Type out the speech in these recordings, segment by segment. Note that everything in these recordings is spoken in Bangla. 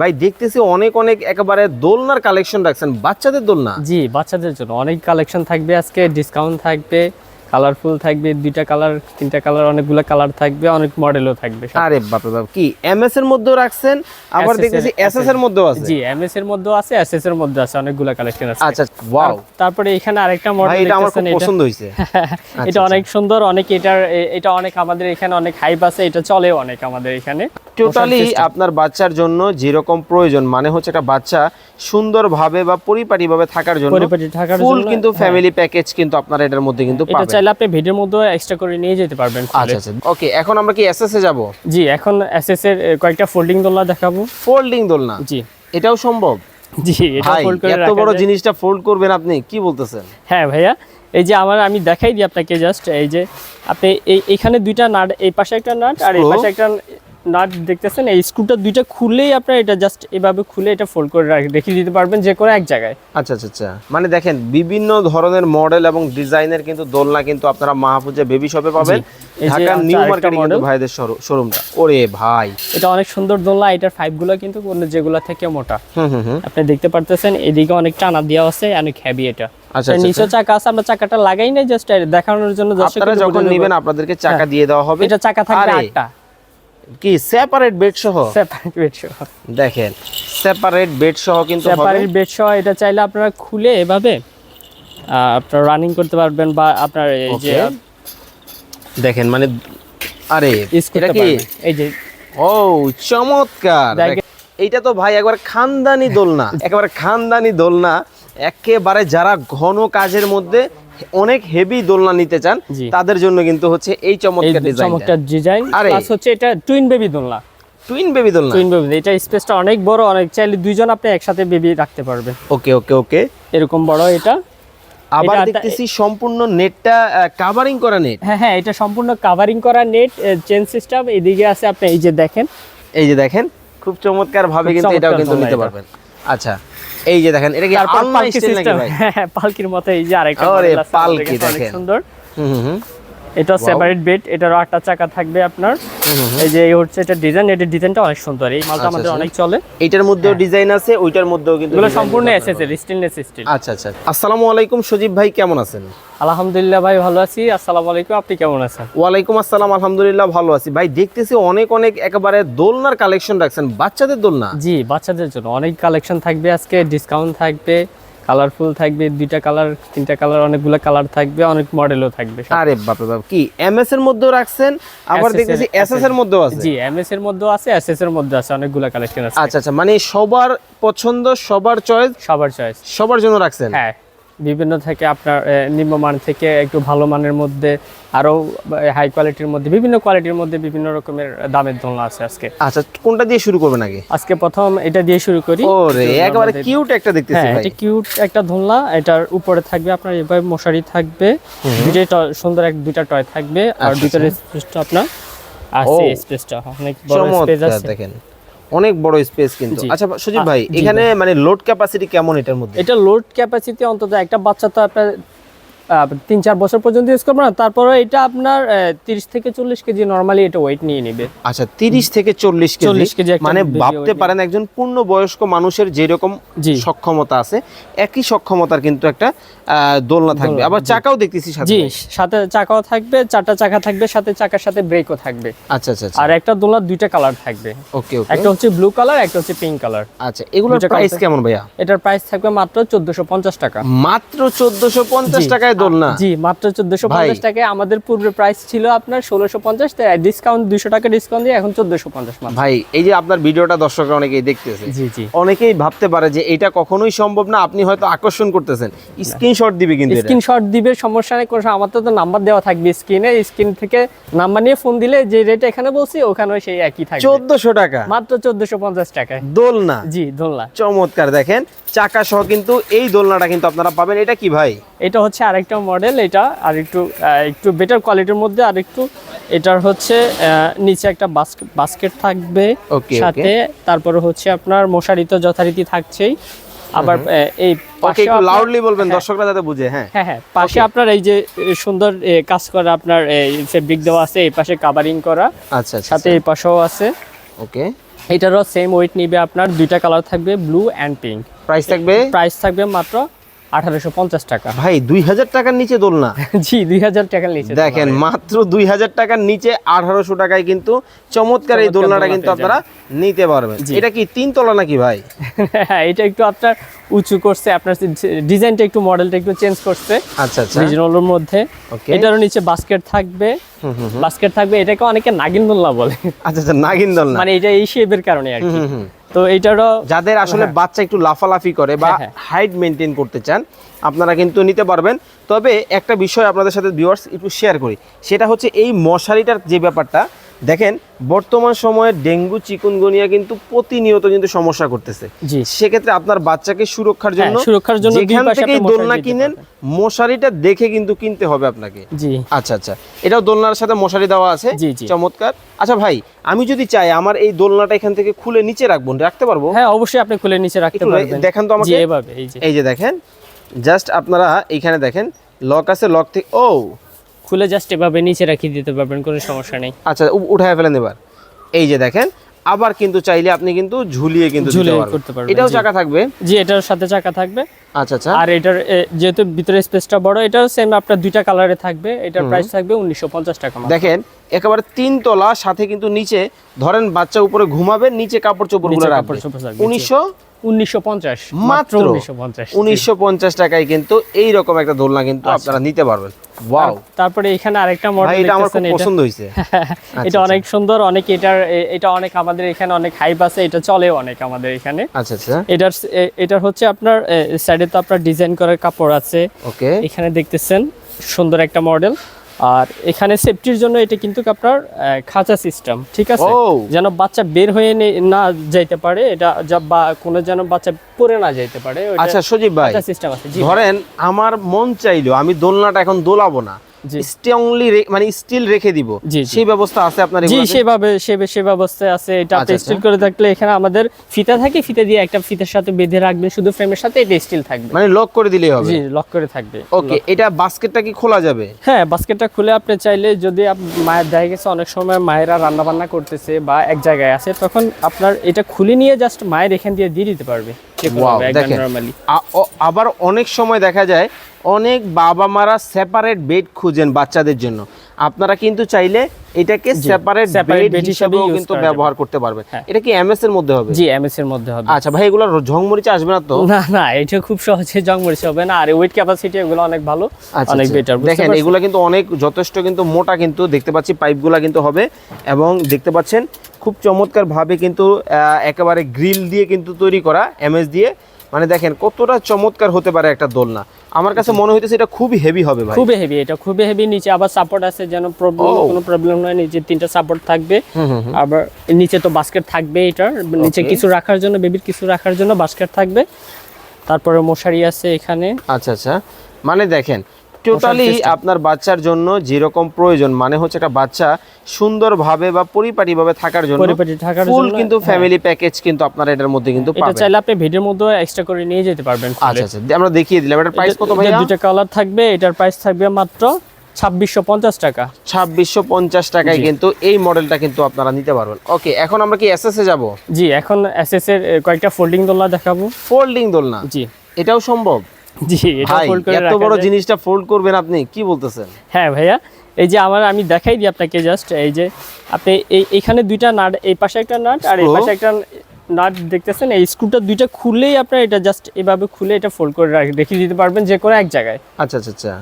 ভাই, দেখতেছি অনেক অনেক একেবারে দোলনার কালেকশন রাখছেন। বাচ্চাদের দোলনা? জি, বাচ্চাদের জন্য অনেক কালেকশন থাকবে আজকে ডিসকাউন্ট থাকবে। কালারফুল থাকবে দুইটা কালার তিনটা কালার অনেকগুলো কালার থাকবে অনেক মডেলও থাকবে আরে বাপরে বাপ কি এমএস এর মধ্যেও রাখছেন? আবার দেখতেছি এসএস এর মধ্যেও আছে? জি এমএস এর মধ্যেও আছে এসএস এর মধ্যে আছে অনেকগুলো কালেকশন আছে। আচ্ছা ওয়াও তারপরে এখানে আরেকটা মডেল এটা আমার খুব পছন্দ হয়েছে। এটা আচ্ছা, অনেক সুন্দর অনেক এটার এটা অনেক আমাদের এখানে অনেক হাইপ আছে এটা চলে অনেক আমাদের এখানে। টোটালি আপনার বাচ্চার জন্য যেরকম প্রয়োজন মানে হচ্ছে একটা বাচ্চা সুন্দরভাবে বা পরিপাটিভাবে থাকার জন্য পরিপাটি থাকার ফুল জন্য, কিন্তু। ফ্যামিলি প্যাকেজ কিন্তু আপনারা এটার মধ্যে কিন্তু পাবেন। চাইলে আপনি ভিডিওর মধ্যে এক্সট্রা করে নিয়ে যেতে পারবেন আচ্ছা আচ্ছা। ওকে এখন আমরা কি এসএস এ যাব? জি এখন এসএস এর কয়েকটা ফোল্ডিং দোলনা দেখাবো। ফোল্ডিং দোলনা? জি। এটাও সম্ভব? জি এটা ফোল্ড করে এত বড় জিনিসটা ফোল্ড করবেন আপনি কি বলতেছেন? হ্যাঁ ভাইয়া এই যে আমার আমি দেখাই দিই আপনাকে জাস্ট এই যে আপনি এই এখানে দুইটা নাট এই পাশে একটা নাট আর এই পাশে একটা নাট দেখতেছেন এই স্ক্রুটা দুইটা খুললেই আপনার এটা জাস্ট এভাবে খুলে এটা ফোল্ড করে রেখে দিতে পারবেন যে কোনো এক জায়গায়। আচ্ছা আচ্ছা আচ্ছা। মানে দেখেন বিভিন্ন ধরনের মডেল এবং ডিজাইনের কিন্তু দোলনা কিন্তু আপনারা মাহফুজে বেবি শপে পাবেন। ঢাকার আচ্ছা, নিউ আরেকটা মার্কেটে কিন্তু ভাইদের শোরুমটা ওরে ভাই। এটা অনেক সুন্দর দোলনা এটার ফাইভগুলো কিন্তু অন্য যেগুলো থেকে মোটা। হুম হুম হুম। আপনি দেখতে পারতেছেন এদিকে অনেক টানা দেওয়া আছে অনেক হ্যাভি এটা। আচ্ছা, আচ্ছা, নিচে চাকা আছে আমরা চাকাটা লাগাই নাই জাস্ট দেখানোর জন্য just আপনারা যখন নেবেন আপনাদেরকে চাকা হ্যাঁ। দিয়ে দেওয়া হবে। এটা চাকা থাকবে আটটা। কি সেপারেট বেড সহ? সেপারেট বেড সহ। দেখেন সেপারেট বেড সহ কিন্তু সেপারেট বেড সহ এটা চাইলে আপনারা খুলে এভাবে আপনারা রানিং করতে পারবেন বা আপনার এই যে দেখেন মানে আরে এটা কি? এই যে ও চমৎকার। এইটা তো ভাই একবার খানদানি দোলনা একেবারে খানদানি দোলনা। একেবারে যারা ঘন কাজের মধ্যে অনেক হেভি দোলনা নিতে চান তাদের জন্য কিন্তু হচ্ছে এই চমৎকার ডিজাইন চমৎকার ডিজাইন প্লাস হচ্ছে এটা টুইন বেবি দোলনা। টুইন বেবি দোলনা? টুইন বেবি এটা স্পেসটা অনেক বড় অনেক চাইলে দুইজন আপনি একসাথে বেবি রাখতে পারবেন ওকে ওকে ওকে এরকম বড় এটা। আবার দেখতেছি সম্পূর্ণ নেটটা কাভারিং করা নেট হ্যাঁ হ্যাঁ এটা সম্পূর্ণ কাভারিং করা নেট চেন সিস্টেম এদিকে আছে আপনি এই যে দেখেন। এই যে দেখেন খুব চমৎকার ভাবে কিন্তু এটাও কিন্তু নিতে। পারবেন। আচ্ছা এই যে দেখেন এটা কি আর পালকি স্টাইল নাকি সিস্টেম ভাই? হ্যাঁ পালকির মতো এই যে আরেকটা পালকি দেখেন। সুন্দর। হুম হুম। এটা সেপারেট বেড এটারও আটটা চাকা থাকবে আপনার। এই যে হচ্ছে এটা ডিজাইন এটার ডিজাইনটা অনেক সুন্দর। এই মালটা আচ্ছা, আমাদের আচ্ছা। অনেক চলে। এটার মধ্যেও ডিজাইন আছে ওইটার মধ্যেও কিন্তু এগুলো সম্পূর্ণ কিন্তু এসেছে স্টেনলেস স্টিল আচ্ছা আচ্ছা। আসসালামু আলাইকুম সজীব ভাই কেমন আছেন? আলহামদুলিল্লাহ ভাই ভালো আছি। আসসালামু আলাইকুম আপনি কেমন আছেন? ওয়ালাইকুম আসসালাম আলহামদুলিল্লাহ ভালো আছি। ভাই দেখতেছি অনেক অনেক একেবারে দোলনার কালেকশন রাখছেন। বাচ্চাদের দোলনা? জি বাচ্চাদের জন্য অনেক কালেকশন থাকবে আজকে ডিসকাউন্ট থাকবে। কালারফুল থাকবে দুইটা কালার তিনটা কালার অনেকগুলো কালার থাকবে অনেক মডেলও থাকবে আরে আরে বাপরে বাপ কি এমএস এর মধ্যেও রাখছেন? আবার দেখতেছি এসএস এর মধ্যেও আছে। জি এমএস এর মধ্যেও আছে এসএস এর মধ্যে আছে অনেকগুলো কালেকশন আছে। আচ্ছা আচ্ছা মানে সবার পছন্দ সবার চয়েস সবার চয়েস সবার জন্য রাখছেন? হ্যাঁ বিভিন্ন থেকে আপনার নিম্নমান থেকে একটু ভালো মানের মধ্যে আরও হাই কোয়ালিটির মধ্যে বিভিন্ন কোয়ালিটির মধ্যে বিভিন্ন রকমের দামের দোলনা আছে আজকে। আচ্ছা কোনটা দিয়ে শুরু করবেন আগে? আজকে প্রথম এটা দিয়ে শুরু করি। ওরে একেবারে কিউট একটা দেখতেছি হ্যাঁ ভাই। এটা কিউট একটা দোলনা এটার উপরে থাকবে আপনার এভাবে মশারি থাকবে। দুইটাই ট- সুন্দর এক দুইটা টয় থাকবে আর আচ্ছা, দুইটার স্পেসটা আপনার আছে স্পেসটা অনেক বড় স্পেস আছে। দেখেন। অনেক বড় স্পেস কিন্তু। আচ্ছা সুজিত ভাই এখানে মানে লোড ক্যাপাসিটি কেমন এটার মধ্যে? এটা লোড ক্যাপাসিটি অন্তত একটা বাচ্চা তো আপনার তিন চার বছর পর্যন্ত ইউজ করবে না তারপরে এটা আপনার তিরিশ থেকে চল্লিশ কেজি নর্মালি এটা ওয়েট নিয়ে নেবে। আচ্ছা তিরিশ থেকে চল্লিশ 40 কেজি মানে ভাবতে পারেন একজন পূর্ণ বয়স্ক মানুষের যেরকম সক্ষমতা আছে একই সক্ষমতার কিন্তু একটা দোলনা থাকবে। আবার চাকাও দেখতেছি জি সাথে চাকাও থাকবে চারটা চাকা থাকবে সাথে চাকার সাথে ব্রেকও থাকবে। আচ্ছা আচ্ছা আচ্ছা। আর একটা দোলনার দুইটা কালার থাকবে। ওকে ওকে। একটা হচ্ছে ব্লু কালার একটা হচ্ছে পিঙ্ক কালার আচ্ছা এগুলোর প্রাইস কেমন ভাইয়া? এটার প্রাইস থাকবে মাত্র চোদ্দশো পঞ্চাশ টাকা। মাত্র চোদ্দশো পঞ্চাশ জি। টাকায় দোলনা জি মাত্র চোদ্দশো পঞ্চাশ ভাই। টাকায় আমাদের পূর্বে প্রাইস ছিল আপনার ষোলোশো পঞ্চাশ ডিসকাউন্ট দুশো টাকা ডিসকাউন্ট দিয়ে এখন চোদ্দশো পঞ্চাশ মাত্র। ভাই এই যে আপনার ভিডিওটা দর্শকরা অনেকেই দেখতেছে জি জি। অনেকেই ভাবতে পারে যে এটা কখনোই সম্ভব না আপনি হয়তো আকর্ষণ করতেছেন। স্ক্রিনশট দিবে কিন্তু। স্ক্রিনশট দিবে সমস্যা নেই কোনো আমার তো নাম্বার দেওয়া থাকবে স্ক্রিনে স্ক্রিন থেকে নাম্বার নিয়ে ফোন দিলে যে রেট এখানে বলছি ওখানেও সেই একই থাকবে। চোদ্দশো টাকা? মাত্র চোদ্দশো পঞ্চাশ টাকায়। দোলনা জি দোলনা চমৎকার দেখেন চাকা সহ কিন্তু এই দোলনাটা কিন্তু আপনারা পাবেন। এটা কি ভাই? এটা হচ্ছে আরেকটা মডেল এটা আর একটু একটু বেটার কোয়ালিটির মধ্যে আর একটু এটার হচ্ছে নিচে একটা বাস্কেট থাকবে। সাথে তারপরে হচ্ছে আপনার মশারি তো যথারীতি থাকছেই। আবার এই পাশে একটু লাউডলি বলবেন হ্যাঁ। দর্শকরা যাতে বুঝে হ্যাঁ। হ্যাঁ হ্যাঁ পাশে আপনার এই যে সুন্দর কাজ করা আপনার ফেব্রিক দেওয়া আছে এই পাশে কাভারিং করা। আচ্ছা আচ্ছা সাথে এই পাশেও আছে। ওকে। এটারও সেম ওয়েট নিবে আপনার দুইটা কালার থাকবে ব্লু অ্যান্ড পিঙ্ক প্রাইস থাকবে? প্রাইস থাকবে মাত্র আঠারোশো টাকা। ভাই দুই হাজার টাকার নিচে দোলনা। জি দুই হাজার টাকার নিচে দেখেন মাত্র দুই হাজার টাকার নিচে আঠারোশো টাকায় কিন্তু চমৎকার এই দোলনাটা কিন্তু আপনারা নিতে পারবেন। এটা কি তিন তলা নাকি ভাই? হ্যাঁ এটা একটু আপনার উঁচু করছে আপনার ডিজাইনটা একটু মডেলটা একটু চেঞ্জ করছে। আচ্ছা আচ্ছা। রিজনালের মধ্যে। ওকে এটারও নিচে বাস্কেট থাকবে। বাস্কেট থাকবে এটাকে অনেকে নাগিন দোলনা বলে। আচ্ছা আচ্ছা নাগিন দোলনা। মানে এটা এই শেপের কারণে আর কি। তো এইটারও যাদের আসলে বাচ্চা একটু লাফালাফি করে বা হ্যাঁ, হ্যাঁ। হাইট মেনটেন করতে চান আপনারা কিন্তু নিতে পারবেন। তবে একটা বিষয় আপনাদের সাথে ভিউয়ার্স একটু শেয়ার করি। সেটা হচ্ছে এই মশারিটার যে ব্যাপারটা দেখেন বর্তমান সময়ে ডেঙ্গু চিকুনগুনিয়া কিন্তু প্রতিনিয়ত কিন্তু সমস্যা করতেছে। জি। সেক্ষেত্রে আপনার বাচ্চাকে সুরক্ষার জন্য হ্যাঁ, সুরক্ষার জন্য যেখান থেকেই দোলনা কিনেন মশারিটা দেখে কিন্তু কিনতে হবে আপনাকে। জি। আচ্ছা আচ্ছা। এটাও দোলনার সাথে মশারি দেওয়া আছে। জি, জি। চমৎকার। আচ্ছা ভাই আমি যদি চাই আমার এই দোলনাটা এখান থেকে খুলে নিচে রাখব রাখতে পারব? হ্যাঁ অবশ্যই আপনি খুলে নিচে রাখতে পারবেন। দেখেন তো আমাকে। এই যে। এই যে দেখেন জাস্ট আপনারা এইখানে দেখেন লক আছে লক থেকে ও! খুলে জাস্ট এভাবে নিচে রাখিয়ে দিতে পারবেন কোনো সমস্যা নেই। আচ্ছা উঠায় ফেলেন এবার। এই যে দেখেন আবার কিন্তু চাইলে আপনি কিন্তু ঝুলিয়ে কিন্তু ঝুলিয়ে করতে পারবেন, এটাও চাকা থাকবে? জি এটার সাথে চাকা থাকবে। আচ্ছা আচ্ছা। আর এটার যেহেতু ভিতরে স্পেসটা বড় এটাও সেম আপনার দুইটা কালারে থাকবে। এটার প্রাইস থাকবে উনিশশো পঞ্চাশ টাকা মাত্র। দেখেন একেবারে তিন তলা সাথে কিন্তু নিচে ধরেন বাচ্চা উপরে ঘুমাবে নিচে কাপড় চোপড় নিচে গুলো কাপড় রাখবে চোপড় থাকবে, জি। উনিশশো উনিশশো পঞ্চাশ মাত্র উনিশশো পঞ্চাশ। উনিশশো পঞ্চাশ টাকায় কিন্তু এই রকম একটা দোলনা কিন্তু আচ্ছা। আপনারা নিতে পারবেন। ওয়াও তারপরে এখানে আরেকটা মডেল এটা আমার খুব পছন্দ হয়েছে। এটা আচ্ছা, অনেক সুন্দর অনেক এটার এটা অনেক আমাদের এখানে অনেক হাইপ আছে এটা চলে অনেক আমাদের এখানে। আচ্ছা আচ্ছা। এটার এটার হচ্ছে আপনার সাইডে তো আপনার ডিজাইন করার কাপড় আছে। ওকে এখানে দেখতেছেন সুন্দর একটা মডেল আর এখানে সেফটির জন্য এটা কিন্তু আপনার খাঁচা সিস্টেম ঠিক আছে? যেন বাচ্চা বের হয়ে না যাইতে পারে এটা যা- বা কোনো যেন বাচ্চা পড়ে না যাইতে পারে আচ্ছা সজীব ভাই সিস্টেম আছে। ধরেন আমার মন চাইলো আমি দোলনাটা এখন দোলাবো না। স্ট্রংলি মানে স্টিল রেখে দিব। সেই ব্যবস্থা আছে আপনার জি সেভাবে সে ব্যবস্থায় আছে। এটা আপনি আচ্ছা, স্টিল করে থাকলে এখানে আমাদের ফিতা থাকে ফিতা দিয়ে একটা ফিতার সাথে বেঁধে রাখবেন শুধু ফ্রেমের সাথে এটা স্টিল থাকবে। মানে লক করে দিলেই হবে? জি লক করে থাকবে। ওকে এটা বাস্কেটটা কি খোলা যাবে? হ্যাঁ বাস্কেটটা খুলে আপনি চাইলে যদি মায়ের দেখা গেছে অনেক সময় মায়েরা রান্না বান্না করতেছে বা এক জায়গায় আছে তখন আপনার এটা খুলে নিয়ে জাস্ট মায়ের এখান দিয়ে দিয়ে দিতে পারবে। দেখেন। আবার অনেক সময় দেখা যায় অনেক বাবা মারা সেপারেট বেড খুঁজেন বাচ্চাদের জন্য। আপনারা কিন্তু চাইলে এটাকে সেপারেট বেড হিসেবেও হিসেবেও কিন্তু ব্যবহার করতে পারবেন। হ্যাঁ। এটা কি এমএস এর মধ্যে হবে? জি এমএস এর মধ্যে হবে। আচ্ছা ভাই এগুলো ঝংমরিচে আসবে না তো? না না এটা খুব সহজে জং মরিচে হবে না। আর ওয়েট ক্যাপাসিটি এগুলো অনেক ভালো আচ্ছা, অনেক আচ্ছা। বেটার দেখেন এগুলো কিন্তু অনেক যথেষ্ট কিন্তু মোটা কিন্তু দেখতে পাচ্ছি পাইপগুলা কিন্তু হবে এবং দেখতে পাচ্ছেন খুব চমৎকার ভাবে কিন্তু একেবারে গ্রিল দিয়ে কিন্তু তৈরি করা এমএস দিয়ে মানে দেখেন কতটা চমৎকার হতে পারে একটা দোলনা। আমার কাছে মনে হইতেছে এটা খুবই হেভি হবে ভাই। খুবই হেভি এটা খুবই হেভি নিচে আবার সাপোর্ট আছে যেন প্রবলেম কোনো প্রবলেম নয় নিচে তিনটা সাপোর্ট থাকবে। আবার নিচে তো বাস্কেট থাকবে এটার নিচে কিছু রাখার জন্য বেবির কিছু রাখার জন্য বাস্কেট থাকবে। তারপরে মশারি আছে এখানে। আচ্ছা আচ্ছা। মানে দেখেন টোটালি আপনার বাচ্চার জন্য যেরকম প্রয়োজন মানে হচ্ছে একটা বাচ্চা সুন্দরভাবে বা পরিপাটিভাবে থাকার জন্য পরিপাটি থাকার ফুল কিন্তু। ফ্যামিলি প্যাকেজ কিন্তু আপনারা এটার মধ্যে কিন্তু পাবেন। এটা চাইলে আপনি ভিডিওর মধ্যে এক্সট্রা করে নিয়ে যেতে পারবেন আচ্ছা আচ্ছা আমরা দেখিয়ে দিলাম। এটার প্রাইস কত ভাইয়া? দুটো কালার থাকবে এটার প্রাইস থাকবে মাত্র ছাব্বিশশো পঞ্চাশ টাকা। ছাব্বিশশো পঞ্চাশ টাকায় কিন্তু এই মডেলটা কিন্তু আপনারা নিতে পারবেন। ওকে এখন আমরা কি এসএস এ যাব? জি এখন এসএস এর কয়েকটা ফোল্ডিং দোলনা দেখাবো। ফোল্ডিং দোলনা? জি। এটাও সম্ভব? জি এটা ফোল্ড করে এত বড় জিনিসটা ফোল্ড করবেন আপনি কি বলতেছেন? হ্যাঁ ভাইয়া এই যে আমার আমি দেখাই দিই আপনাকে জাস্ট এই যে আপনি এই এখানে দুইটা নাট এই পাশে একটা নাট আর এই পাশে একটা নাট দেখতেছেন এই স্ক্রুটা দুইটা খুলেই আপনার এটা জাস্ট এভাবে খুলে এটা ফোল্ড করে রাখ- দিতে পারবেন যে কোনো এক জায়গায়। আচ্ছা আচ্ছা আচ্ছা।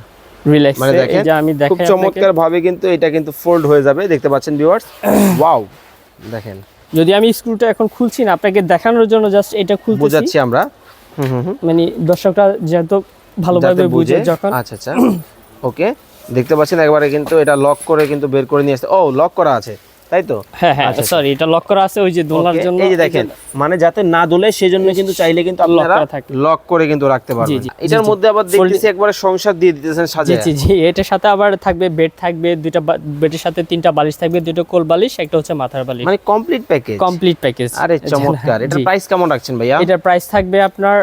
রিল্যাক্স মানে এই দেখেন যে আমি দেখাই চমৎকার ভাবে কিন্তু এটা কিন্তু ফোল্ড হয়ে যাবে দেখতে পাচ্ছেন ভিউয়ার্স ওয়াও দেখেন। যদি আমি স্ক্রুটা এখন খুলছি না আপনাকে দেখানোর জন্য জাস্ট এটা খুলতেছি। বোঝাচ্ছি আমরা। মানে দর্শকরা যেহেতু ভালোভাবে বুঝে। যখন আচ্ছা আচ্ছা। ওকে দেখতে পাচ্ছেন একবারে কিন্তু এটা লক করে কিন্তু বের করে নিয়ে আসছে ও লক করা আছে। তাই তো? হ্যাঁ হ্যাঁ আচ্ছা, সরি এটা লক করা আছে ওই যে দোলার জন্য। এই যে দেখেন মানে যাতে না দোলে সেজন্য কিন্তু চাইলে কিন্তু আপনারা লক করে কিন্তু রাখতে পারবেন। এটার। মধ্যে আবার দেখতেছি একবারে সংসার দিয়ে দিতেছেন জি সাজিয়ে। জি জি এটার সাথে আবার থাকবে বেড থাকবে দুইটা বেডের সাথে তিনটা বালিশ থাকবে দুটো কোল বালিশ একটা হচ্ছে মাথার বালিশ। মানে কমপ্লিট প্যাকেজ কমপ্লিট প্যাকেজ আরে চমৎকার। এটার প্রাইস কেমন রাখছেন ভাইয়া? এটার প্রাইস থাকবে আপনার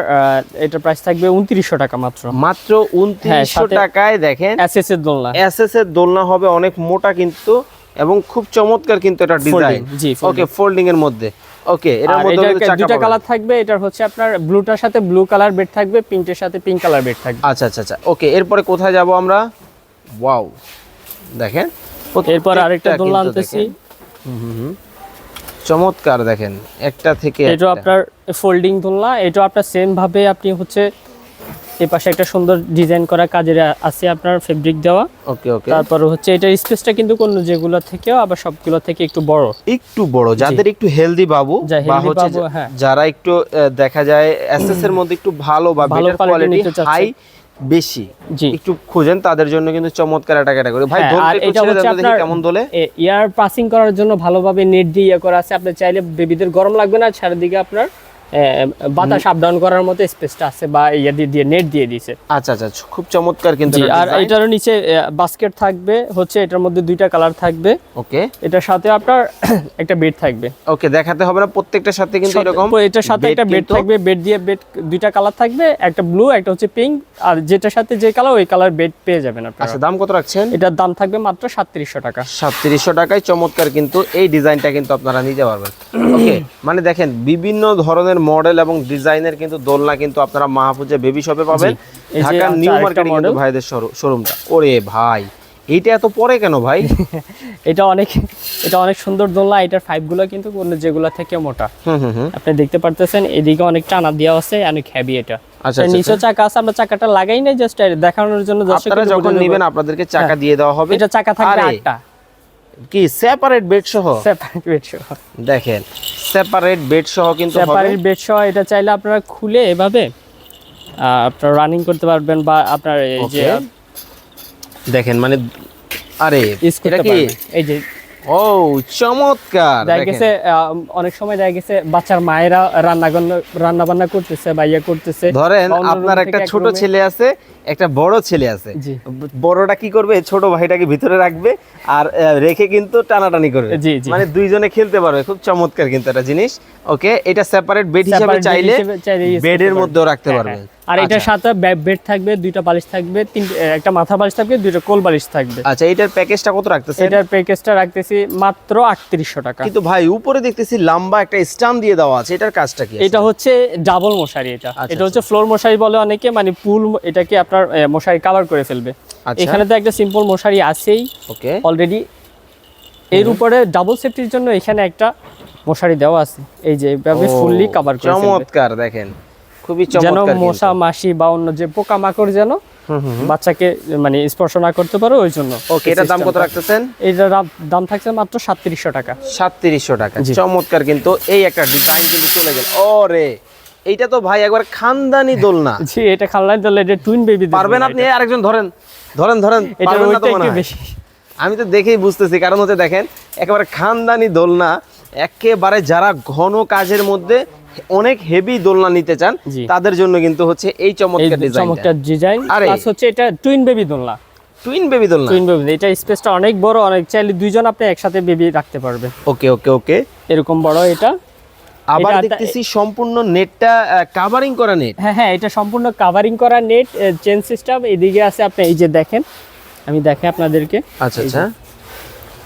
এটার প্রাইস থাকবে উনত্রিশশো টাকা মাত্র। মাত্র উনত্রিশশো সাথে- টাকায় দেখেন এসএস এর দোলনা। এসএস এর দোলনা হবে অনেক মোটা কিন্তু এবং খুব চমৎকার কিন্তু এটা ডিজাইন জি, ওকে ফোল্ডিং এর মধ্যে। ওকে আর মধ্যে পাবেন। কালার থাকবে এটার হচ্ছে আপনার ব্লুটার সাথে ব্লু কালার বেড থাকবে পিঙ্কের সাথে পিঙ্ক কালার বেড থাকবে। আচ্ছা আচ্ছা আচ্ছা। ওকে এরপরে কোথায় যাব আমরা? ওয়াও দেখেন এরপর আরেকটা দোলনা আনতেছি। হুম, হুম, হুম। চমৎকার দেখেন একটা থেকে এটা আপনার ফোল্ডিং দোলনা এটা আপনার সেম ভাবে আপনি হচ্ছে এই পাশে একটা সুন্দর ডিজাইন করা কাজের আছে আপনার ফেব্রিক দেওয়া। ওকে ওকে। তারপর হচ্ছে এটার স্পেসটা কিন্তু কোন যেগুলো থেকেও আবার সবগুলো থেকে একটু বড়। একটু বড় যাদের একটু হেলদি বাবু বা হচ্ছে হ্যাঁ। যারা একটু দেখা যায় এসএস এর মধ্যে একটু ভালো বা বেটার কোয়ালিটি হাই বেশি। জি। একটু খুঁজেন তাদের জন্য কিন্তু চমৎকার একটা ক্যাটাগরি ভাই হ্যাঁ, এটা হচ্ছে আপনার- কেমন দোলে। এয়ার পাসিং করার জন্য ভালোভাবে নেট দিয়ে ইয়ে করা আছে। আপনি চাইলে বেবিদের গরম লাগবে না চারিদিকে আপনার বাতাস আপ ডাউন করার মতো স্পেসটা আছে বা ইয়ে দিয়ে দিয়ে নেট দিয়ে দিয়েছে আচ্ছা আচ্ছা খুব চমৎকার কিন্তু আর এটারও নিচে বাস্কেট থাকবে হচ্ছে এটার মধ্যে দুইটা কালার থাকবে। ওকে এটার সাথে আপনার একটা বেড থাকবে। ওকে দেখাতে হবে না প্রত্যেকটার সাথে কিন্তু এরকম এটার সাথে একটা বেড থাকবে বেড দিয়ে বেড দুইটা কালার থাকবে একটা ব্লু একটা হচ্ছে পিঙ্ক আর যেটার সাথে যে কালার ওই কালার বেড পেয়ে যাবেন আপনারা। আচ্ছা দাম কত রাখছেন? এটার দাম থাকবে মাত্র সাতত্রিশশো টাকা। সাতত্রিশশো টাকায় চমৎকার কিন্তু এই ডিজাইনটা কিন্তু আপনারা নিতে পারবেন। ওকে মানে দেখেন বিভিন্ন ধরনের মডেল এবং ডিজাইনের কিন্তু দোলনা কিন্তু আপনারা মাহফুজে বেবি শপে পাবেন। ঢাকার নিউ মার্কেটে কিন্তু ভাইদের শোরুমটা ওরে ভাই এইটা এত পরে কেন ভাই? এটা অনেক এটা অনেক সুন্দর দোলনা এটার ফাইভগুলো কিন্তু অন্য যেগুলো থেকে মোটা। আপনি দেখতে পারতেছেন এদিকে অনেক টানা দেওয়া আছে অনেক হেভি এটা। আচ্ছা, আচ্ছা, চাকা আছে আমরা চাকাটা লাগাই নাই জাস্ট দেখানোর জন্য আপনারা যখন নেবেন আপনাদেরকে চাকা দিয়ে দেওয়া হবে। এটা চাকা থাকবে আটটা। কি সেপারেট বেড সহ? সেপারেট বেড সহ। দেখেন সেপারেট বেড সহ কিন্তু সেপারেট বেড সহ এটা চাইলে আপনারা খুলে এভাবে আপনারা রানিং করতে পারবেন বা আপনার এই যে দেখেন মানে আরে এটা কি? এই যে ও চমৎকার দেখা গেছে অনেক সময় দেখা গেছে বাচ্চার মায়েরা রান্না রান্না বান্না করতেছে বা ইয়ে করতেছে। ধরেন আপনার একটা ছোট ছেলে আছে একটা বড় ছেলে আছে। বড়টা কি করবে? ছোট ভাইটাকে ভিতরে রাখবে আর রেখে কিন্তু টানাটানি করবে। মানে দুইজনে খেলতে পারবে। খুব চমৎকার কিন্তু একটা জিনিস। ওকে এটা সেপারেট বেড হিসেবে চাইলে বেডের। মধ্যেও রাখতে হ্যাঁ, পারবেন। হ্যাঁ। আর এটার সাথে বেড থাকবে দুইটা বালিশ থাকবে তিন একটা মাথা বালিশ থাকবে দুইটা কোল বালিশ থাকবে। আচ্ছা এটার প্যাকেজটা কত রাখতেছেন? এটার প্যাকেজটা রাখতেছি মাত্র আটত্রিশশো টাকা। কিন্তু ভাই উপরে দেখতেছি লম্বা একটা স্টান দিয়ে দেওয়া আছে এটার কাজটা কি এটা হচ্ছে ডাবল মশারি এটা। আচ্ছা, এটা হচ্ছে ফ্লোর মশারি বলে অনেকে মানে পুল এটাকে আপনার মশারি কভার করে ফেলবে। আচ্ছা। এখানে তো একটা সিম্পল মশারি আছেই। ওকে অলরেডি এর উপরে ডাবল সেফটির জন্য এখানে একটা মশারি দেওয়া আছে। এই যে এইভাবে ও, ফুললি কভার করে চমৎকার দেখেন। খুবই যেন মশা মাছি বা অন্য যে পোকা মাকড় যেন বাচ্চাকে মানে স্পর্শ না করতে পারে ওই জন্য ওকে এটার দাম কত রাখতেছেন? এটার দাম- থাকছে মাত্র সাতত্রিশশো টাকা। সাতত্রিশশো টাকা। চমৎকার কিন্তু। এই একটা ডিজাইন কিন্তু চলে গেল। ওরে এইটা তো ভাই একবার খানদানি দোলনা। জি এটা খালনায় দিলে এটা টুইন বেবি পারবেন আপনি? আরেকজন ধরেন। ধরেন ধরেন। এটা একটু বেশি। আমি তো দেখেই বুঝতেছি কারণ হচ্ছে দেখেন একেবারে খানদানি দোলনা একেবারে যারা ঘন কাজের মধ্যে অনেক হেভি দোলনা নিতে চান তাদের জন্য কিন্তু হচ্ছে এই চমৎকার ডিজাইন চমৎকার ডিজাইন আরে। হচ্ছে এটা টুইন বেবি দোলনা। টুইন বেবি দোলনা? টুইন বেবি এটা স্পেসটা অনেক বড় অনেক চাইলে দুইজন আপনি একসাথে বেবি রাখতে পারবেন ওকে ওকে ওকে। এরকম বড় এটা। আবার দেখতেছি সম্পূর্ণ নেটটা কাভারিং করা নেট হ্যাঁ হ্যাঁ এটা সম্পূর্ণ কাভারিং করা নেট চেন সিস্টেম এদিকে আছে আপনি এই যে দেখেন আমি দেখাই আপনাদেরকে। আচ্ছা আচ্ছা।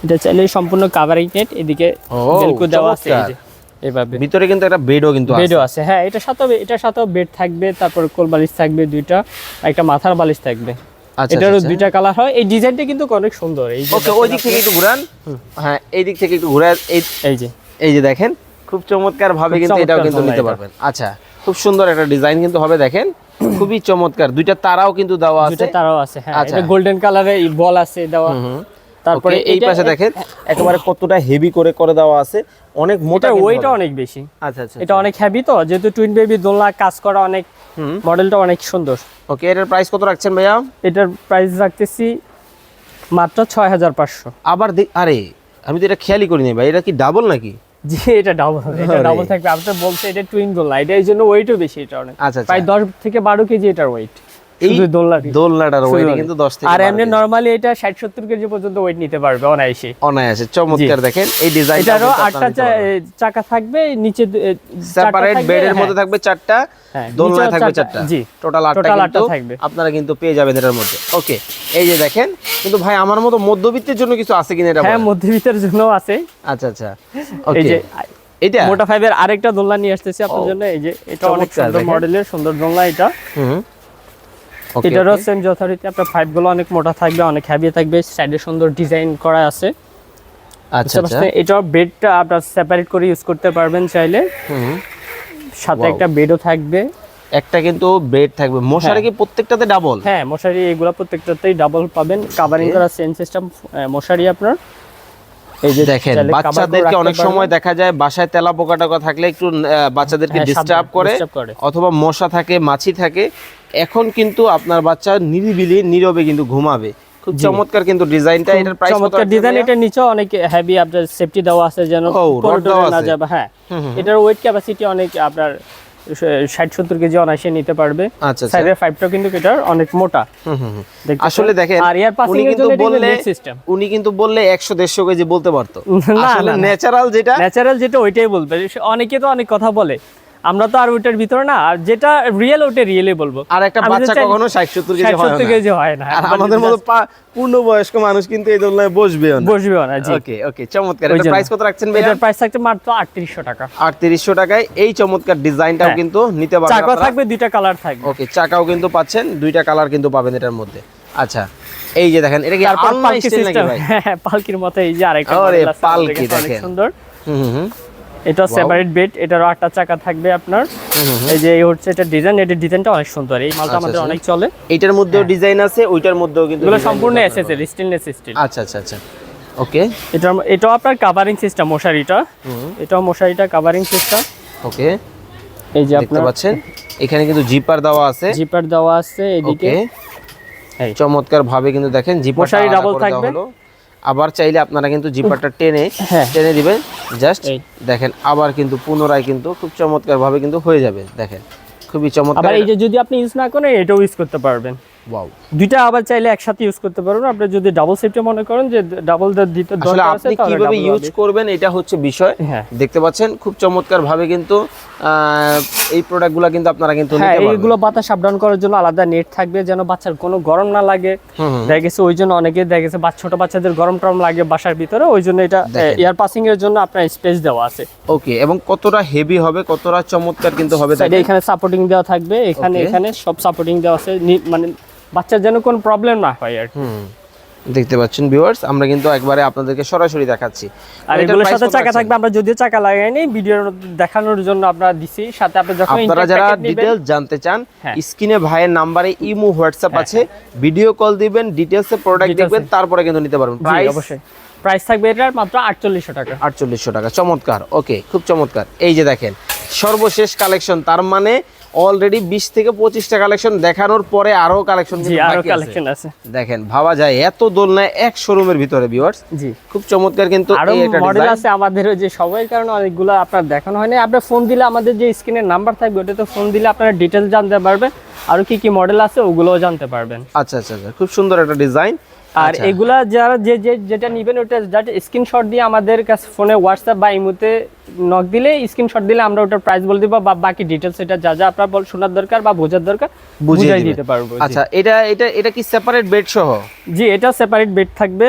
এটা চাইলে সম্পূর্ণ কাভারিং নেট এদিকে বেলকো দেওয়া আছে এই যে এভাবে। ভিতরে কিন্তু একটা বেডও কিন্তু আছে। বেডও আছে হ্যাঁ এটার সাথেও এটার সাথেও বেড থাকবে তারপর কোল বালিশ থাকবে দুইটা একটা মাথার বালিশ থাকবে। আচ্ছা এটারও আচ্ছা। দুইটা কালার হয়। এই ডিজাইনটা কিন্তু অনেক সুন্দর এই ওকে ওই দিক থেকে একটু ঘুরান। হ্যাঁ এই দিক থেকে একটু ঘুরে এই এই যে। এই যে দেখেন খুব চমৎকার ভাবে কিন্তু এটাও কিন্তু নিতে পারবেন। আচ্ছা খুব সুন্দর একটা ডিজাইন কিন্তু হবে দেখেন। খুবই চমৎকার। দুইটা তারাও কিন্তু দেওয়া আছে। দুইটা তারাও আছে হ্যাঁ। আচ্ছা। এটা গোল্ডেন কালারে বল আছে দেওয়া। তারপরে এই পাশে দেখেন একেবারে কতটা হেভি করে করে দেওয়া আছে। অনেক মোটা ওয়েটটা অনেক বেশি। আচ্ছা আচ্ছা এটা অনেক হেভি তো যেহেতু টুইন বেবি দোলনা কাজ করা অনেক মডেলটা অনেক সুন্দর। ওকে এটার প্রাইস কত রাখছেন ভাইয়া? এটার প্রাইস রাখতেছি মাত্র ছয় হাজার পাঁচশো। আবার আরে আমি তো এটা খেয়ালই করিনি ভাই এটা কি ডাবল নাকি? জি এটা ডাবল এটা। ডাবল থাকবে। আপনি বলছে এটা টুইন দোলনা এটা এই জন্য ওয়েটও বেশি এটা অনেক। আচ্ছা আচ্ছা। প্রায় দশ থেকে বারো কেজি এটার ওয়েট এই শুধু দোলনাটার ওয়েট কিন্তু 10 থেকে আর এমনি নরমালি এটা কেজি পর্যন্ত ওয়েট নিতে পারবে অনায়াসে। অনায়াসে। চমৎকার দেখেন এই ডিজাইনটা এটারও আটটা চাকা থাকবে নিচে সেপারেট বেডের হ্যাঁ। মধ্যে থাকবে চারটা হ্যাঁ, থাকবে চারটা, চারটা। জি। টোটাল আটটা কিন্তু আপনারা কিন্তু পেয়ে যাবেন এটার মধ্যে। ওকে এই যে দেখেন কিন্তু ভাই আমার মতো মধ্যবিত্তের জন্য কিছু আছে কিনা এটা হ্যাঁ মধ্যবিত্তের জন্য আছে। আচ্ছা আচ্ছা। এই ওকে যে এটা মোটা ফাইভের আরেকটা দোলনা নিয়ে আসতেছি আপনার জন্য। এই যে এটা অনেক সুন্দর মডেলের সুন্দর দোলনা এটা। হুম। এটারও সেম যথারীতি আপনার ফাইভগুলো অনেক মোটা থাকবে অনেক হ্যাভি থাকবে সাইডে সুন্দর ডিজাইন করা আছে। আচ্ছা পারছেন? বেডটা আপনার সেপারেট করে ইউজ করতে পারবেন চাইলে। সাথে একটা বেডও থাকবে। একটা কিন্তু বেড থাকবে। মশারি কি প্রত্যেকটাতে ডাবল হ্যাঁ মশারি এগুলো প্রত্যেকটাতেই ডাবল পাবেন। কাভারিং. করা সেন সিস্টেম মশারি আপনার। এই যে দেখেন বাচ্চাদেরকে অনেক সময় দেখা যায় বাসায় তেলা পোকা টোকা থাকলে একটু বাচ্চাদেরকে হ্যাঁ, ডিস্টার্ব disturb করে। অথবা মশা থাকে মাছি থাকে। এখন কিন্তু আপনার বাচ্চা নিরিবিলি নীরবে কিন্তু ঘুমাবে। খুব চমৎকার কিন্তু ডিজাইনটা এটার প্রাইস চমৎকার ডিজাইন এটা নিচে অনেক হেভি আপনার সেফটি দেওয়া আছে যেন না যাবে হ্যাঁ। এটার ওয়েট ক্যাপাসিটি অনেক আপনার ষাট সত্তর কেজি অনায়াসে নিতে পারবে। আচ্ছা আচ্ছা। সাইডের কিন্তু এটার অনেক মোটা। আসলে দেখেন আর এয়ার পাসিং এর জন্য বললে সিস্টেম উনি কিন্তু বললে কেজি বলতে পারতো। আসলে। ন্যাচারাল যেটা ন্যাচারাল যেটা ওইটাই বলবে। অনেকে তো অনেক কথা বলে। আমরা তো আর ওইটার ভিতরে না আর যেটা রিয়েল ওইটা রিয়েলই বলব। আর একটা বাচ্চা কখনো ষাট সত্তর কেজি হয় না। কেজি হয় না। আর আমাদের মতো পূর্ণবয়স্ক মানুষ কিন্তু এই দোলনায় বসবে না। বসবেও না জি। ওকে ওকে চমৎকার। এটা। প্রাইস কত রাখছেন ভাইয়া? এটার প্রাইস থাকছে মাত্র আটত্রিশশো টাকা। আটত্রিশশো টাকায়। এই চমৎকার ডিজাইনটাও হ্যাঁ। কিন্তু নিতে পারবেন চাকা থাকবে দুইটা কালার থাকবে। ওকে চাকাও কিন্তু পাচ্ছেন দুইটা কালার কিন্তু পাবেন এটার মধ্যে। আচ্ছা এই যে দেখেন এটা কি আলনা পালকি স্টাইল নাকি ভাই? হ্যাঁ পালকির মতো এই যে আরেকটা আছে, পালকি দেখেন। সুন্দর। হুম হুম। এটা সেপারেট বেড এটারও আটটা চাকা থাকবে আপনার। এই যে হচ্ছে এটা ডিজাইন এটার ডিজাইনটা অনেক সুন্দর। এই মালটা আচ্ছা, আমাদের আচ্ছা। অনেক চলে। এটার মধ্যেও ডিজাইন আছে ওইটার মধ্যেও কিন্তু এগুলো সম্পূর্ণ কিন্তু এসেছে স্টেনলেস স্টিল আচ্ছা আচ্ছা আচ্ছা। ওকে এটা এটাও আপনার কাভারিং সিস্টেম মশারিটা। এটাও মশারিটা কাভারিং সিস্টেম ওকে এই যে দেখতে আপনার পাচ্ছেন? এখানে কিন্তু জিপার দেওয়া আছে। জিপার দেওয়া আছে এদিকে। এই। চমৎকার ভাবে কিন্তু দেখেন জিপারটা মশারি ডাবল থাকবে। আবার চাইলে আপনারা কিন্তু জিপারটা টেনে হ্যাঁ। টেনে দিবেন। জাস্ট দেখেন আবার কিন্তু পুনরায় কিন্তু খুব চমৎকার ভাবে কিন্তু হয়ে যাবে দেখেন। খুবই চমৎকার আবার এই যে যদি আপনি ইউজ না করেন এটাও ইউজ করতে পারবেন। ওয়াও দুইটা আবার চাইলে একসাথে ইউজ করতে পারবেন। আপনি যদি ডাবল সেফটি মনে করেন যে ডাবল দিতে দরকার আছে আপনি কীভাবে ইউজ করবেন এটা হচ্ছে বিষয়। হ্যাঁ। দেখতে পাচ্ছেন খুব চমৎকার ভাবে কিন্তু এই প্রোডাক্টগুলো কিন্তু আপনারা কিন্তু হ্যাঁ নিতে পারবেন। এইগুলো বাতাস আপ ডাউন করার জন্য আলাদা নেট থাকবে যেন বাচ্চার কোনো গরম না লাগে। দেখা গেছে ওই জন্য অনেকে দেখা গেছে ছোট বাচ্চাদের গরম টরম লাগে বাসার ভিতরে ওই জন্য এটা এয়ার পাসিং এর জন্য আপনার স্পেস দেওয়া আছে। ওকে এবং কতটা হেভি হবে কতটা চমৎকার কিন্তু হবে। এখানে সাপোর্টিং দেওয়া থাকবে এখানে এখানে সব সাপোর্টিং দেওয়া আছে মানে বাচ্চার যেন কোনো প্রবলেম না হয় আর দেখতে পাচ্ছেন ভিউয়ার্স আমরা কিন্তু একবারে আপনাদেরকে সরাসরি দেখাচ্ছি। আর এগুলোর সাথে চাকা থাকবে আমরা যদিও চাকা লাগাইনি ভিডিও দেখানোর জন্য আমরা দিছি। সাথে আপনি যখন আপনারা যারা ডিটেলস জানতে চান হ্যাঁ। স্ক্রিনে ভাইয়ের নাম্বারে ইমো হোয়াটসঅ্যাপ আছে ভিডিও কল দিবেন ডিটেলসে প্রোডাক্ট দেখবেন তারপরে কিন্তু নিতে পারবেন। প্রাইস অবশ্যই। প্রাইস থাকবে এটার মাত্র আটচল্লিশশো টাকা। আটচল্লিশশো টাকা চমৎকার ওকে খুব চমৎকার। এই যে দেখেন সর্বশেষ কালেকশন তার মানে অলরেডি বিশ থেকে পঁচিশটা কালেকশন দেখানোর পরে আরও কালেকশন আরও কালেকশন আছে। দেখেন ভাবা যায় এত দোলনায় এক শোরুমের ভিতরে ভিউয়ার্স জি। খুব চমৎকার কিন্তু এই মডেল আছে আমাদের যে সবাই কারণে অনেকগুলো আপনার দেখানো হয়নি। আপনার ফোন দিলে আমাদের যে স্ক্রিনের নাম্বার থাকবে ওটাতে ফোন দিলে আপনারা ডিটেলস জানতে পারবেন। আর কি কি মডেল আছে ওগুলোও জানতে পারবেন। আচ্ছা আচ্ছা আচ্ছা খুব সুন্দর একটা ডিজাইন আর এগুলা যারা যে যে যেটা নিবেন ওটা জাস্ট স্ক্রিনশট দিয়ে আমাদের কাছে ফোনে হোয়াটসঅ্যাপ বা ইমোতে নক দিলে স্ক্রিনশট দিলে আমরা ওটার প্রাইস বলে দিব বা বাকি ডিটেলস এটা যা যা আপনার বল শোনার দরকার বা বোঝার দরকার বুঝিয়ে দিতে পারব আচ্ছা এটা এটা এটা কি সেপারেট বেড সহ? জি এটা সেপারেট বেড থাকবে।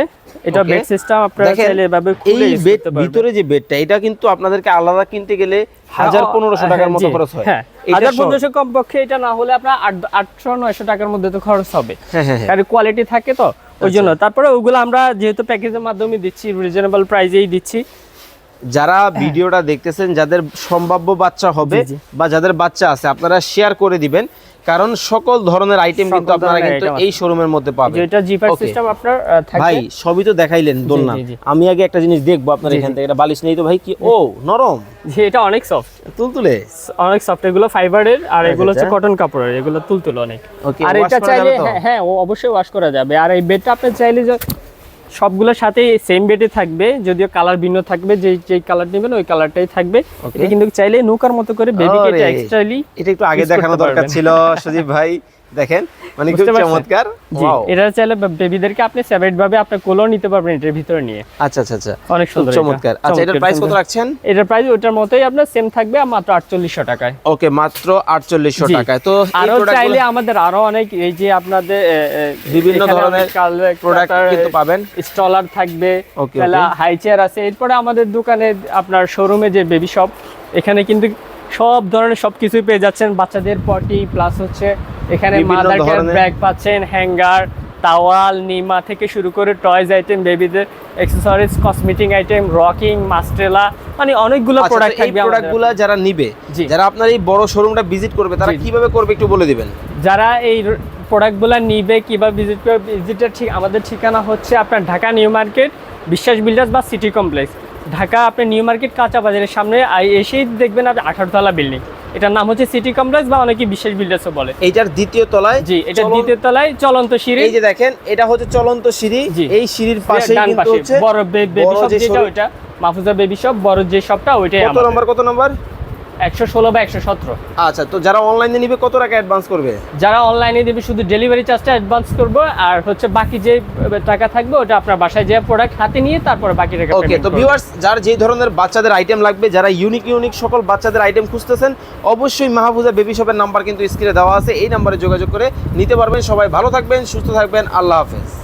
এটা বেড সিস্টেম আপনারা চাইলে এভাবে খুলে use বেড ভিতরে যে বেডটা এটা কিন্তু আপনাদেরকে আলাদা কিনতে গেলে হাজার হ্যাঁ, পনেরোশো টাকার মতো খরচ হয়। হ্যাঁ হাজার পনেরোশো কমপক্ষে এটা না হলে আপনার আট- আটশো নয়শো টাকার মধ্যে তো খরচ হবে। হ্যাঁ হ্যাঁ হ্যাঁ। কারণ কোয়ালিটি থাকে তো? ওই জন্য আচ্ছা। তারপরে ওগুলো আমরা যেহেতু প্যাকেজের মাধ্যমে দিচ্ছি রিজনেবল প্রাইজেই দিচ্ছি যারা ভিডিওটা দেখতেছেন যাদের সম্ভাব্য বাচ্চা হবে। বা যাদের বাচ্চা আছে আপনারা শেয়ার করে দিবেন কারণ সকল ধরনের আইটেম কিন্তু আপনারা কিন্তু এই শোরুমের মধ্যে পাবেন। যেটা জিপার সিস্টেম আপনার আহ, ভাই সবই তো দেখাইলেন দোলনা। জি, জি। আমি আগে একটা জিনিস দেখব আপনার এখান থেকে। এটা বালিশ নেই তো ভাই কি? ও নরম। যে এটা অনেক সফট তুলতুলে? অনেক সফট এগুলো ফাইবারের আর এগুলো হচ্ছে। কটন কাপড়ের। এগুলো তুলতুলে অনেক। আর এটা চাইলে হ্যাঁ হ্যাঁ ও অবশ্যই ওয়াশ করা যাবে। আর এই বেডটা আপনি চাইলে যে সবগুলোর সাথে সেম বেডে থাকবে যদিও কালার ভিন্ন থাকবে যে যে কালার নেবেন ওই কালারটাই থাকবে। এটা কিন্তু চাইলে নৌকার মতো করে বেবি কেটে এক্সট্রালি এটা একটু আগে দেখানো দরকার ছিল সজীব ভাই। দেখেন মানে খুব চমৎকার। এটা চাইলে বেবিদেরকে আপনি সেপারেট ভাবে আপনি কোলও নিতে পারবেন এটার ভিতরে নিয়ে। আচ্ছা আচ্ছা আচ্ছা। অনেক সুন্দর চমৎকার। আচ্ছা এটার প্রাইস কত রাখছেন? এটার প্রাইস ওটার মতোই আপনার সেম থাকবে মাত্র আটচল্লিশশো টাকায়। ওকে মাত্র আটচল্লিশশো জি। টাকায়। তো আরও চাইলে আমাদের আরও অনেক এই যে আপনাদের বিভিন্ন ধরনের প্রোডাক্ট কিন্তু পাবেন। স্টলার থাকবে. হাই চেয়ার আছে। এরপরে আমাদের দোকানে আপনার শোরুমে যে বেবি শপ এখানে কিন্তু সব ধরনের সব কিছুই পেয়ে যাচ্ছেন বাচ্চাদের পটি প্লাস হচ্ছে এখানে মাদার ব্যাগ পাচ্ছেন হ্যাঙ্গার তাওয়াল নিমা থেকে শুরু করে টয়েজ আইটেম বেবিদের অ্যাক্সেসরিজ কসমেটিক আইটেম রকিং মাস্ট্রেলা মানে অনেকগুলো আচ্ছা, প্রোডাক্ট এই থাকবে আমাদের। প্রোডাক্টগুলো যারা নিবে। যারা আপনার এই বড় শোরুমটা ভিজিট করবে তারা কীভাবে করবে একটু বলে দিবেন যারা এই প্রোডাক্টগুলো নিবে কীভাবে ভিজিট করবে ভিজিটের ঠিক আমাদের ঠিকানা হচ্ছে আপনার Dhaka New Market Biswas builders বা সিটি কমপ্লেক্স ঢাকা আপনি নিউ মার্কেট কাঁচা বাজারের সামনে আই- এসেই দেখবেন আপনি আঠারোতলা বিল্ডিং এটার নাম হচ্ছে সিটি কমপ্লেক্স বা অনেকে বিশ্বাস বিল্ডার্সও বলে। এইটার দ্বিতীয় তলায় জি এটা দ্বিতীয় তলায় চলন্ত সিঁড়ি। এই যে দেখেন এটা হচ্ছে চলন্ত সিঁড়ি। জি। এই সিঁড়ির পাশে কিন্তু হচ্ছে বড় বেবি শপ যেটা ওইটা মাহফুজা বেবি শপ বড় যে শপটা ওইটাই কত নম্বর কত নম্বর? একশো ষোলো বা একশো সতেরো। আচ্ছা তো যারা অনলাইনে নিবে কত টাকা অ্যাডভান্স করবে? যারা অনলাইনে দেবে শুধু ডেলিভারি চার্জটা অ্যাডভান্স করব আর হচ্ছে বাকি যে টাকা থাকবে ওটা আপনার বাসায় যে প্রোডাক্ট হাতে নিয়ে তারপরে বাকি টাকা ওকে তো। ভিউয়ার্স যার যে ধরনের বাচ্চাদের আইটেম লাগবে যারা ইউনিক ইউনিক সকল বাচ্চাদের আইটেম খুঁজতেছেন অবশ্যই মাহফুজা বেবি শপের নাম্বার কিন্তু স্ক্রিনে দেওয়া আছে এই নাম্বারে যোগাযোগ করে নিতে পারবেন। সবাই ভালো থাকবেন সুস্থ থাকবেন আল্লাহ হাফেজ।